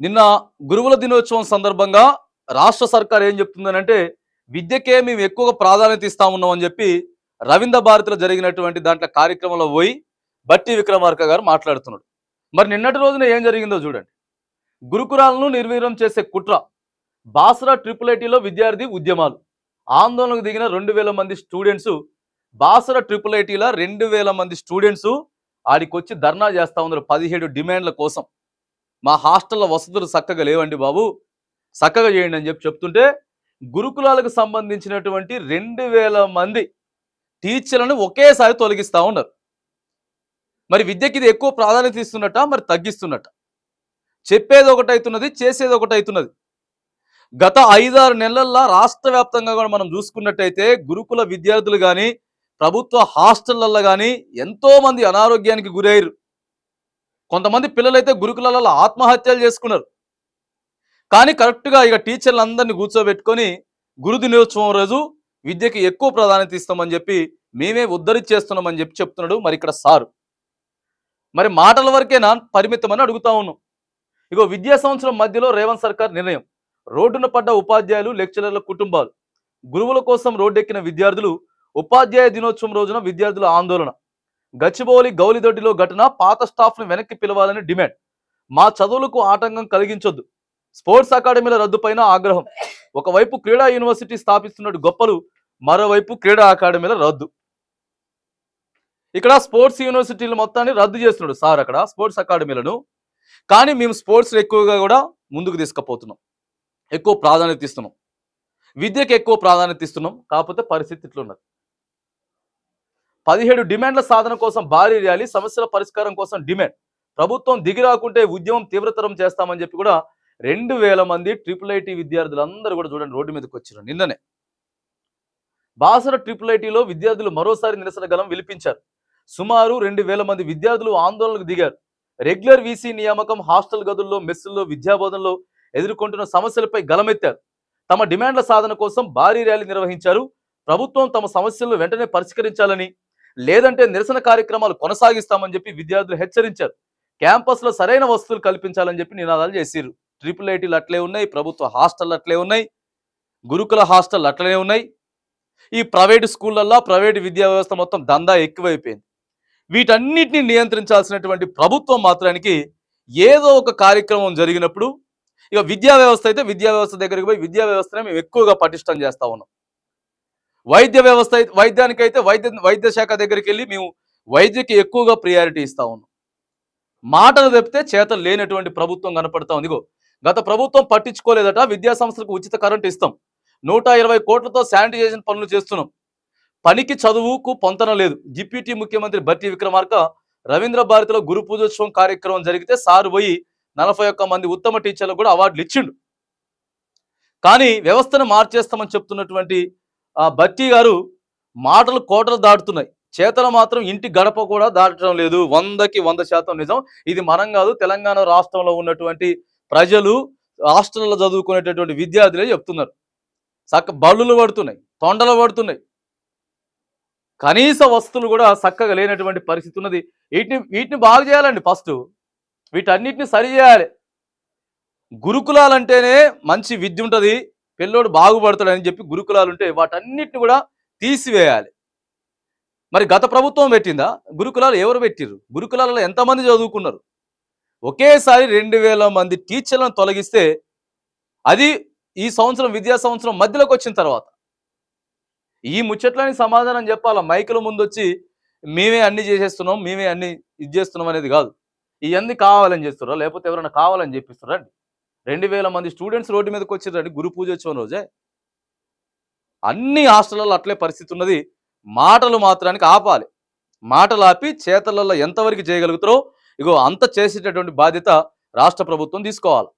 నిన్న గురువుల దినోత్సవం సందర్భంగా రాష్ట్ర సర్కార్ ఏం చెప్తుందనంటే విద్యకే మేము ఎక్కువగా ప్రాధాన్యత ఇస్తా ఉన్నాం అని చెప్పి రవీంద్ర భారతిలో జరిగినటువంటి దాంట్లో కార్యక్రమంలో పోయి బట్టి విక్రమార్క గారు మాట్లాడుతున్నాడు. మరి నిన్నటి రోజున ఏం జరిగిందో చూడండి. గురుకురాలను నిర్వీర్యం చేసే కుట్ర బాసరా ట్రిపుల్ ఐటీలో విద్యార్థి ఉద్యమాలు. ఆందోళనకు దిగిన రెండు వేల మంది స్టూడెంట్స్ బాసరా ట్రిపుల్ ఐటీలో రెండు వేల మంది స్టూడెంట్స్ ఆడికొచ్చి ధర్నా చేస్తా ఉన్నారు పదిహేడు డిమాండ్ల కోసం. మా హాస్టల్లో వసతులు చక్కగా లేవండి బాబు. చక్కగా చేయండి అని చెప్పి చెప్తుంటే గురుకులాలకు సంబంధించినటువంటి రెండు వేల మంది టీచర్లను ఒకేసారి తొలగిస్తూ ఉన్నారు. మరి విద్యకి ఇది ఎక్కువ ప్రాధాన్యత ఇస్తున్నట్ట మరి తగ్గిస్తున్నట్ట చెప్పేది ఒకటి అవుతున్నది చేసేది ఒకటి అవుతున్నది గత ఐదారు నెలల్లో రాష్ట్ర వ్యాప్తంగా కూడా మనం చూసుకున్నట్టయితే గురుకుల విద్యార్థులు కానీ ప్రభుత్వ హాస్టళ్ళలో కానీ ఎంతోమంది అనారోగ్యానికి గురయ్యారు. కొంతమంది పిల్లలైతే గురుకులలో ఆత్మహత్యలు చేసుకున్నారు. కానీ కరెక్ట్గా ఇక టీచర్లు అందరినీ కూర్చోబెట్టుకొని గురు దినోత్సవం రోజు విద్యకి ఎక్కువ ప్రాధాన్యత ఇస్తామని చెప్పి మేమే ఉద్ధరించేస్తున్నామని చెప్పి చెప్తున్నాడు మరి ఇక్కడ సారు. మరి మాటల వరకే నా పరిమితమని అడుగుతా ఉన్నాం. ఇగో విద్యా సంవత్సరం మధ్యలో రేవంత్ సర్కార్ నిర్ణయం. రోడ్డున పడ్డ ఉపాధ్యాయులు లెక్చరర్ల కుటుంబాలు. గురువుల కోసం రోడ్డెక్కిన విద్యార్థులు ఉపాధ్యాయ దినోత్సవం రోజున విద్యార్థుల ఆందోళన. గచ్చిబౌలి గౌలిదొడ్డిలో ఘటన పాత స్టాఫ్ను వెనక్కి పిలవాలని డిమాండ్. మా చదువులకు ఆటంకం కలిగించొద్దు. స్పోర్ట్స్ అకాడమీల రద్దుపైన ఆగ్రహం. ఒకవైపు క్రీడా యూనివర్సిటీ స్థాపిస్తున్నట్టు గొప్పలు మరోవైపు క్రీడా అకాడమీల రద్దు. ఇక్కడ స్పోర్ట్స్ యూనివర్సిటీలు మొత్తాన్ని రద్దు చేస్తున్నాడు సార్ అక్కడ స్పోర్ట్స్ అకాడమీలను. కానీ మేము స్పోర్ట్స్ ఎక్కువగా కూడా ముందుకు తీసుకుపోతున్నాం. ఎక్కువ ప్రాధాన్యత ఇస్తున్నాం. విద్యకు ఎక్కువ ప్రాధాన్యత ఇస్తున్నాం. కాకపోతే పరిస్థితి ఇట్లున్నది. పదిహేడు డిమాండ్ల సాధన కోసం భారీ ర్యాలీ సమస్యల పరిష్కారం కోసం డిమాండ్. ప్రభుత్వం దిగిరాకుంటే ఉద్యమం తీవ్రతరం చేస్తామని చెప్పి కూడా రెండు వేల మంది ట్రిపుల్ ఐటీ విద్యార్థులందరూ కూడా చూడండి రోడ్డు మీదకి వచ్చారు నిన్ననే. బాసర ట్రిపుల్ ఐటీలో విద్యార్థులు మరోసారి నిరసన గలం విలిపించారు. సుమారు రెండు వేల మంది విద్యార్థులు ఆందోళనకు దిగారు. రెగ్యులర్ వీసీ నియామకం హాస్టల్ గదుల్లో మెస్సుల్లో విద్యాబోధనలో ఎదుర్కొంటున్న సమస్యలపై గలమెత్తారు తమ డిమాండ్ల సాధన కోసం భారీ ర్యాలీ నిర్వహించారు. ప్రభుత్వం తమ సమస్యలను వెంటనే పరిష్కరించాలని లేదంటే నిరసన కార్యక్రమాలు కొనసాగిస్తామని చెప్పి విద్యార్థులు హెచ్చరించారు. క్యాంపస్లో సరైన వసతులు కల్పించాలని చెప్పి నినాదాలు చేసిర్రు. ట్రిపుల్ ఐటీలు అట్లే ఉన్నాయి ప్రభుత్వ హాస్టల్ అట్లే ఉన్నాయి గురుకుల హాస్టల్ అట్లనే ఉన్నాయి. ఈ ప్రైవేటు స్కూళ్ళల్లో ప్రైవేటు విద్యా వ్యవస్థ మొత్తం దందా ఎక్కువైపోయింది. వీటన్నిటిని నియంత్రించాల్సినటువంటి ప్రభుత్వం మాత్రానికి ఏదో ఒక కార్యక్రమం జరిగినప్పుడు ఇక విద్యా వ్యవస్థ అయితే విద్యా వ్యవస్థ దగ్గరికి పోయి విద్యా వ్యవస్థనే మేము ఎక్కువగా పటిష్టం చేస్తా ఉన్నాం. వైద్య వ్యవస్థ అయితే వైద్యానికి అయితే వైద్య వైద్య శాఖ దగ్గరికి వెళ్ళి మేము వైద్యకి ఎక్కువగా ప్రియారిటీ ఇస్తా ఉన్నాం. మాటలు తప్పితే చేతలు లేనటువంటి ప్రభుత్వం కనపడతా ఉంది. ఇగో గత ప్రభుత్వం పట్టించుకోలేదట విద్యా సంస్థలకు ఉచిత కరెంట్ ఇస్తాం. నూట ఇరవై కోట్లతో శానిటైజేషన్ పనులు చేస్తున్నాం. పనికి చదువుకు పొంతన లేదు. డిప్యూటీ ముఖ్యమంత్రి భట్టి విక్రమార్క రవీంద్ర భారతిలో గురు పూజోత్సవం కార్యక్రమం జరిగితే సారు పోయి నలభై ఒక్క మంది ఉత్తమ టీచర్లకు కూడా అవార్డులు ఇచ్చిండు. కానీ వ్యవస్థను మార్చేస్తామని చెప్తున్నటువంటి ఆ భక్తి గారు మాటలు కోటలు దాటుతున్నాయి. చేతలు మాత్రం ఇంటి గడప కూడా దాటడం లేదు. వందకి వంద శాతం నిజం. ఇది మనం కాదు తెలంగాణ రాష్ట్రంలో ఉన్నటువంటి ప్రజలు హాస్టల్లో చదువుకునేటటువంటి విద్యార్థులే చెప్తున్నారు. చక్క బళ్ళులు పడుతున్నాయి తొండలు పడుతున్నాయి. కనీస వస్తువులు కూడా చక్కగా లేనటువంటి పరిస్థితి ఉన్నది. వీటిని వీటిని బాగు చేయాలండి ఫస్ట్. వీటన్నిటిని సరి చేయాలి. గురుకులాలంటేనే మంచి విద్య ఉంటుంది. పిల్లోడు బాగుపడతాడని చెప్పి గురుకులాలు ఉంటే వాటన్నిటిని కూడా తీసివేయాలి. మరి గత ప్రభుత్వం పెట్టిందా? గురుకులాలు ఎవరు పెట్టిర్రు? గురుకులాలలో ఎంతమంది చదువుకున్నారు? ఒకేసారి రెండు వేల మంది టీచర్లను తొలగిస్తే అది ఈ సంవత్సరం విద్యా సంవత్సరం మధ్యలోకి వచ్చిన తర్వాత. ఈ ముచ్చట్లని సమాధానం చెప్పాలా? మైకుల ముందు వచ్చి మేమే అన్ని చేసేస్తున్నాం మేమే అన్ని ఇది చేస్తున్నాం అనేది కాదు. ఇవన్నీ కావాలని చేస్తున్నారా? లేకపోతే ఎవరైనా కావాలని చెప్పిస్తున్నారా రెండు వేల మంది స్టూడెంట్స్ రోడ్డు మీదకి వచ్చారండి గురు పూజోత్సవం రోజే. అన్ని హాస్టళ్ళలో అట్లే పరిస్థితి ఉన్నది. మాటలు మాత్రానికి ఆపాలి. మాటలు ఆపి చేతలలో ఎంతవరకు చేయగలుగుతారో ఇగో అంత చేసేటటువంటి బాధ్యత రాష్ట్ర ప్రభుత్వం తీసుకోవాలి.